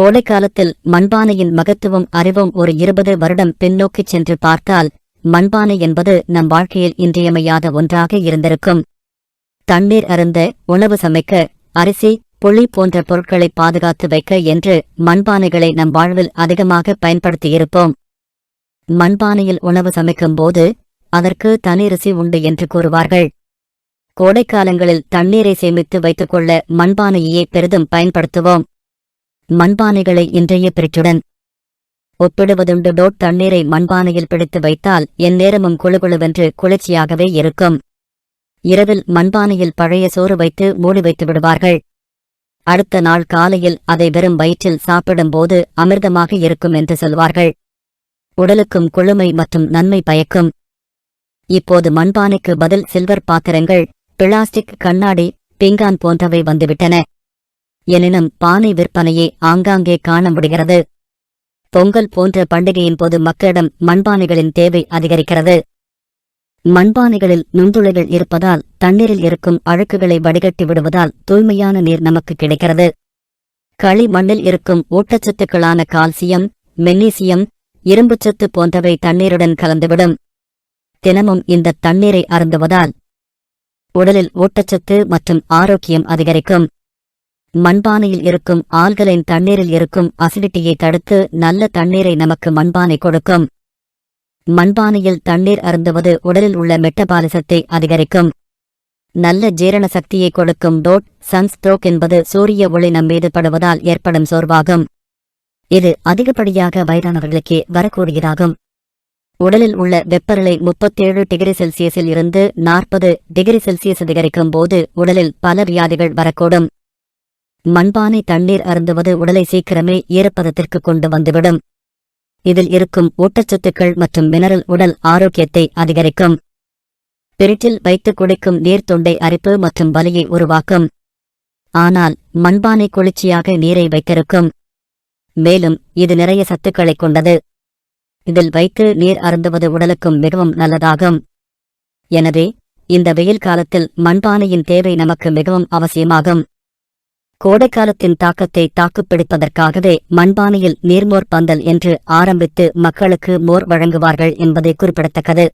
கோடை காலத்தில் மண்பானையின் மகத்துவம் அறிவும் ஒரு இருபது வருடம் பின்னோக்கிச் சென்று பார்த்தால் மண்பானை என்பது நம் வாழ்க்கையில் இன்றியமையாத ஒன்றாக இருந்திருக்கும். தண்ணீர் அருந்த உணவு சமைக்க அரிசி புளி போன்ற பொருட்களை பாதுகாத்து வைக்க என்று மண்பானைகளை நம் வாழ்வில் அதிகமாக பயன்படுத்தியிருப்போம். மண்பானையில் உணவு சமைக்கும்போது அதற்கு தனி ருசி உண்டு என்று கூறுவார்கள். கோடைக்காலங்களில் தண்ணீரை சேமித்து வைத்துக் கொள்ள மண்பானையே பெரிதும் பயன்படுத்துவோம். மண்பானைகளை இன்றைய பிரிச்சுடன் ஒப்பிடுவதுண்டு டோட் தண்ணீரை மண்பானையில் பிடித்து வைத்தால் எந்நேரமும் குழுகுழுவென்று குளிர்ச்சியாகவே இருக்கும். இரவில் மண்பானையில் பழைய சோறு வைத்து மூடி வைத்து விடுவார்கள். அடுத்த நாள் காலையில் அதை வெறும் வயிற்றில் சாப்பிடும்போது அமிர்தமாக இருக்கும் என்று சொல்வார்கள். உடலுக்கும் குளுமை மற்றும் நன்மை பயக்கும். இப்போது மண்பானைக்கு பதில் சில்வர் பாத்திரங்கள் பிளாஸ்டிக் கண்ணாடி பிங்கான் போன்றவை வந்துவிட்டன. எனினும் பானை விற்பனையை ஆங்காங்கே காண முடிகிறது. பொங்கல் போன்ற பண்டிகையின் போது மக்களிடம் மண்பானைகளின் தேவை அதிகரிக்கிறது. மண்பானைகளில் நுண்துளைகள் இருப்பதால் தண்ணீரில் இருக்கும் அழுக்குகளை வடிகட்டி விடுவதால் தூய்மையான நீர் நமக்கு கிடைக்கிறது. களி மண்ணில் இருக்கும் ஊட்டச்சத்துக்களான கால்சியம் மெக்னீசியம் இரும்புச்சத்து போன்றவை தண்ணீருடன் கலந்துவிடும். தினமும் இந்த தண்ணீரை அருந்துவதால் உடலில் ஊட்டச்சத்து மற்றும் ஆரோக்கியம் அதிகரிக்கும். மண்பானையில் இருக்கும் ஆல்கலைன் தண்ணீரில் இருக்கும் அசிடிட்டியை தடுத்து நல்ல தண்ணீரை நமக்கு மண்பானை கொடுக்கும். மண்பானையில் தண்ணீர் அருந்துவது உடலில் உள்ள மெட்டபாலிசத்தை அதிகரிக்கும். நல்ல ஜீரண சக்தியை கொடுக்கும் டோட் சன்ஸ்ட்ரோக் என்பது சூரிய ஒளி நம்மீது படுவதால் ஏற்படும் சோர்வாகும். இது அதிகப்படியாக வயதானவர்களுக்கே வரக்கூடியதாகும். உடலில் உள்ள வெப்பநிலை முப்பத்தேழு டிகிரி செல்சியஸில் இருந்து நாற்பது டிகிரி செல்சியஸ் அதிகரிக்கும் போது உடலில் பல வியாதிகள் வரக்கூடும். மண்பானை தண்ணீர் அருந்துவது உடலை சீக்கிரமே ஈரப்பதத்திற்கு கொண்டு வந்துவிடும். இதில் இருக்கும் ஊட்டச்சத்துக்கள் மற்றும் மினரல் உடல் ஆரோக்கியத்தை அதிகரிக்கும். பிரிட்டில் வைத்து குடிக்கும் நீர் தொண்டை அரிப்பு மற்றும் வலியை உருவாக்கும். ஆனால் மண்பானை குளிர்ச்சியாக நீரை வைத்திருக்கும். மேலும் இது நிறைய சத்துக்களை கொண்டது. இதில் வைத்து நீர் அருந்துவது உடலுக்கும் மிகவும் நல்லதாகும். எனவே இந்த வெயில் காலத்தில் மண்பானையின் தேவை நமக்கு மிகவும் அவசியமாகும். கோடைக்காலத்தின் தாக்கத்தை தாக்குப்பிடிப்பதற்காகவே மண்பானையில் நீர்மோர் பந்தல் என்று ஆரம்பித்து மக்களுக்கு மோர் வழங்குவார்கள் என்பது குறிப்பிடத்தக்கது.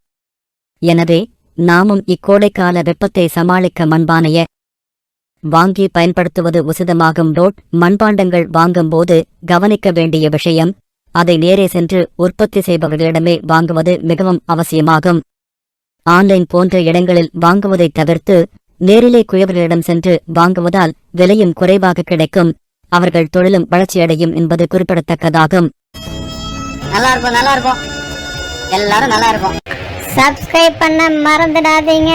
எனவே நாமும் இக்கோடைக்கால வெப்பத்தை சமாளிக்க மண்பானைய வாங்கி பயன்படுத்துவது உசிதமாகும். ரோட் மண்பாண்டங்கள் வாங்கும்போது கவனிக்க வேண்டிய விஷயம் அதை நேரே சென்று உற்பத்தி செய்பவர்களிடமே வாங்குவது மிகவும் அவசியமாகும். ஆன்லைன் போன்ற இடங்களில் வாங்குவதை தவிர்த்து நேரிலே குயவர்களிடம் சென்று வாங்குவதால் விலையும் குறைவாக கிடைக்கும். அவர்கள் தொழிலும் வளர்ச்சியடையும் என்பது குறிப்பிடத்தக்கதாகும். நல்லா இருக்கும் நல்லா இருக்கும் எல்லாரும் நல்லா இருக்கும் சப்ஸ்கிரைப் பண்ண மறந்துடாதீங்க.